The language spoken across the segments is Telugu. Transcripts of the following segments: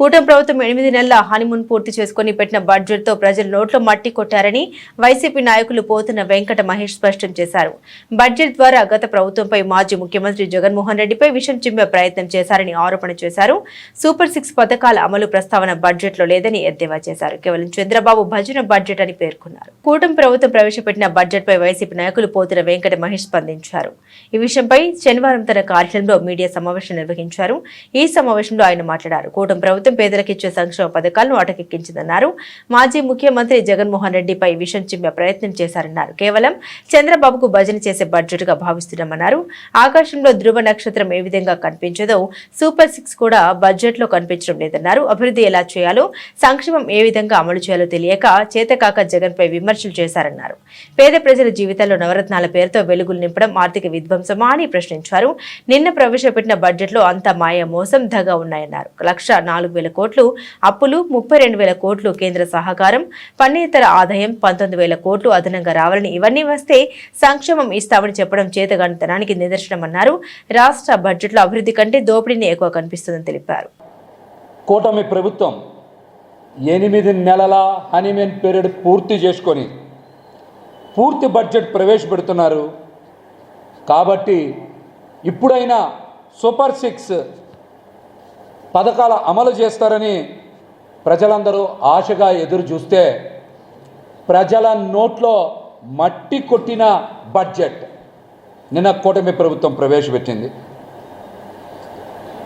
కూటమి ప్రభుత్వం ఎనిమిది నెలల హనీమూన్ పూర్తి చేసుకుని పెట్టిన బడ్జెట్తో ప్రజలు నోట్లో మట్టి కొట్టారని వైసీపీ నాయకులు పోతున్న వెంకట మహేష్ స్పష్టం చేశారు. బడ్జెట్ ద్వారా గత ప్రభుత్వంపై మాజీ ముఖ్యమంత్రి జగన్మోహన్ రెడ్డిపై విషం చిమ్మే ప్రయత్నం చేశారని ఆరోపణ చేశారు. సూపర్ సిక్స్ పథకాల అమలు ప్రస్తావన బడ్జెట్లో లేదని ఎద్దేవా చేశారు. కేవలం చంద్రబాబు భజన బడ్జెట్ అని పేర్కొన్నారు. కూటమి ప్రభుత్వం ప్రవేశపెట్టిన బడ్జెట్ పై వైసీపీ నాయకులు పోతున్న వెంకట మహేష్ స్పందించారు. ఈ విషయంపై శనివారం తన కార్యాలయంలో మీడియా సమావేశం నిర్వహించారు. ఈ సమావేశంలో ఆయన మాట్లాడారు. కూటమి ప్రభుత్వం పేదలకు ఇచ్చే సంక్షేమ పథకాలను అటకెక్కించిందన్నారు. మాజీ ముఖ్యమంత్రి జగన్మోహన్ రెడ్డిపై విషం చిమ్మే ప్రయత్నం చేశారన్నారు. కేవలం చంద్రబాబుకు భజన చేసే బడ్జెట్గా భావిస్తున్నామన్నారు. ఆకాశంలో ధృవ నక్షత్రం ఏ విధంగా కనిపించదో సూపర్ సిక్స్ కూడా బడ్జెట్లో కనిపించడం లేదన్నారు. అభివృద్ధి ఎలా చేయాలో సంక్షేమం ఏ విధంగా అమలు చేయాలో తెలియక చేతకాక జగన్ పై విమర్శలు చేశారన్నారు. పేద ప్రజల జీవితాల్లో నవరత్నాల పేరుతో వెలుగులు నింపడం ఆర్థిక విధ్వంసమా అని ప్రశ్నించారు. నిన్న ప్రవేశపెట్టిన బడ్జెట్లో అంత మాయ మోసం ధగా ఉన్నాయన్నారు. లక్ష నాలుగు వేల కోట్లు అప్పులు ముప్పై రెండు వేల కోట్లు కేంద్ర సహకారం పన్నేతర ఆదాయం పంతొమ్మిది వేల కోట్లు అదనంగా రావాలని ఇవన్నీ వస్తే సంక్షేమం ఇస్తామని చెప్పడం చేతగానితనానికి నిదర్శనమన్నారు. రాష్ట్ర బడ్జెట్లో అభివృద్ధి కంటే దోపిడీని ఎక్కువ కనిపిస్తుందని తెలిపారు. కూటమి ప్రభుత్వం ఎనిమిది నెలల హనీమూన్ పీరియడ్ పూర్తి చేసుకొని పూర్తి బడ్జెట్ ప్రవేశపెడుతున్నారు. కాబట్టి ఇప్పుడైనా సూపర్ సిక్స్ పథకాలు అమలు చేస్తారని ప్రజలందరూ ఆశగా ఎదురు చూస్తే ప్రజల నోట్లో మట్టి కొట్టిన బడ్జెట్. నిన్న కూటమి ప్రభుత్వం ప్రవేశపెట్టింది.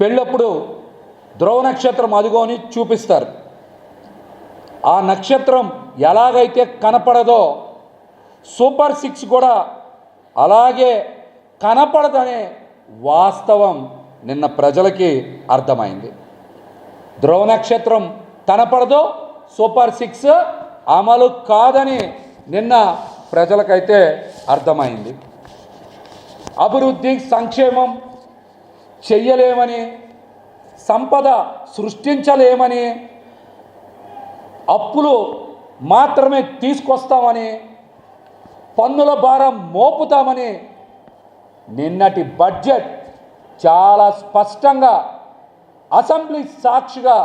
పెళ్ళప్పుడు ధ్రువ నక్షత్రం అదుగోని చూపిస్తారు. ఆ నక్షత్రం ఎలాగైతే కనపడదో సూపర్ సిక్స్ కూడా అలాగే కనపడదనే వాస్తవం నిన్న ప్రజలకి అర్థమైంది. ధ్రువ నక్షత్రం తనపడదు సూపర్ సిక్స్ అమలు కాదని నిన్న ప్రజలకైతే అర్థమైంది. అభివృద్ధి సంక్షేమం చెయ్యలేమని సంపద సృష్టించలేమని అప్పులు మాత్రమే తీసుకొస్తామని పన్నుల భారం మోపుతామని నిన్నటి బడ్జెట్ చాలా స్పష్టంగా అసెంబ్లీ సాక్షిగా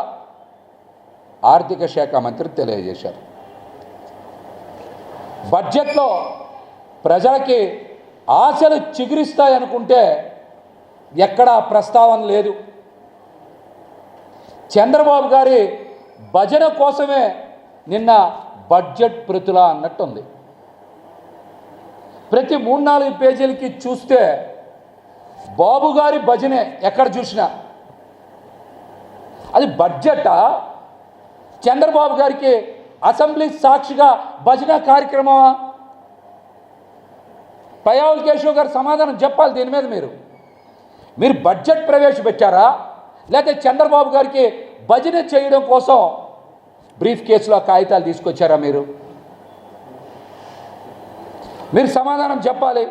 ఆర్థిక శాఖ మంత్రి తెలియజేశారు. బడ్జెట్లో ప్రజలకి ఆశలు చిగురిస్తాయనుకుంటే ఎక్కడా ప్రస్తావన లేదు. చంద్రబాబు గారి భజన కోసమే నిన్న బడ్జెట్ ప్రతుల అన్నట్టుంది. ప్రతి మూడు నాలుగు పేజీలకి చూస్తే బాబు గారి భజనే ఎక్కడ చూసినా. అది బడ్జెటా చంద్రబాబు గారికి అసెంబ్లీ సాక్షిగా భజన కార్యక్రమమా? పయావుల్ కేశవ్ గారు సమాధానం చెప్పాలి దీని మీద మీరు. మీరు బడ్జెట్ ప్రవేశపెట్టారా? లేకపోతే చంద్రబాబు గారికి భజన చేయడం కోసం బ్రీఫ్ కేసులో కాగితాలు తీసుకొచ్చారా మీరు? మీరు సమాధానం చెప్పాలి.